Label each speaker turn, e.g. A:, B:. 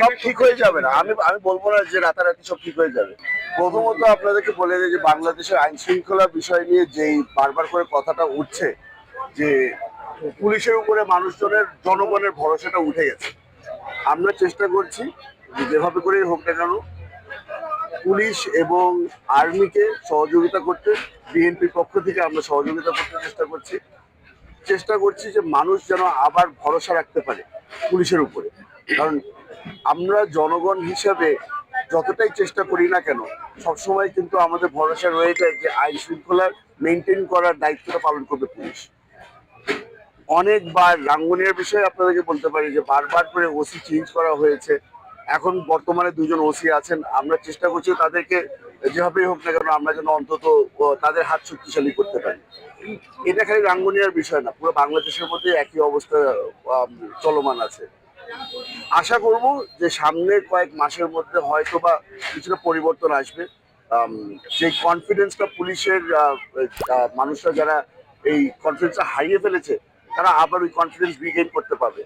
A: সব ঠিক হয়ে যাবে না। আমি আমি বলব না যে রাতারাতি সব ঠিক হয়ে যাবে। প্রথমত আপনাদেরকে বলে যে বাংলাদেশের আইন শৃঙ্খলা বিষয় নিয়ে যেই বারবার করে কথাটা উঠছে যে পুলিশের উপরে মানুষজনের জনগণের ভরসাটা উঠে গেছে। আমরা চেষ্টা করছি যে যেভাবে করেই হোক না কেন পুলিশ এবং আর্মিকে সহযোগিতা করতে বিএনপির পক্ষ থেকে আমরা সহযোগিতা করতে চেষ্টা করছি। চেষ্টা করছি যে মানুষ যেন আবার ভরসা রাখতে পারে পুলিশের উপরে। কারণ আমরা জনগণ হিসেবে যতটাই চেষ্টা করি না কেন, সবসময় কিন্তু আমাদের ভরসা রয়ে যায় যে আইন শৃঙ্খলা মেনটেন করার দায়িত্বটা পালন করবে পুলিশ। অনেকবার রাঙ্গুনিয়ার বিষয়ে আপনাদেরকে বলতে পারি যে বারবার করে ওসি চেঞ্জ করা হয়েছে। এখন বর্তমানে দুজন ওসি আছেন, আমরা চেষ্টা করছি তাদেরকে যেভাবেই হোক না কেন আমরা যেন অন্তত তাদের হাত শক্তিশালী করতে পারি। এটা খালি রাঙ্গুনিয়ার বিষয় না, পুরো বাংলাদেশের মধ্যে একই অবস্থা চলমান আছে। আশা করব যে সামনের কয়েক মাসের মধ্যে হয়তো বা কিছুটা পরিবর্তন আসবে। যে কনফিডেন্সটা পুলিশের মানুষরা যারা এই কনফিডেন্সটা হারিয়ে ফেলেছে, তারা আবার ওই কনফিডেন্স রিগেইন করতে পারবে।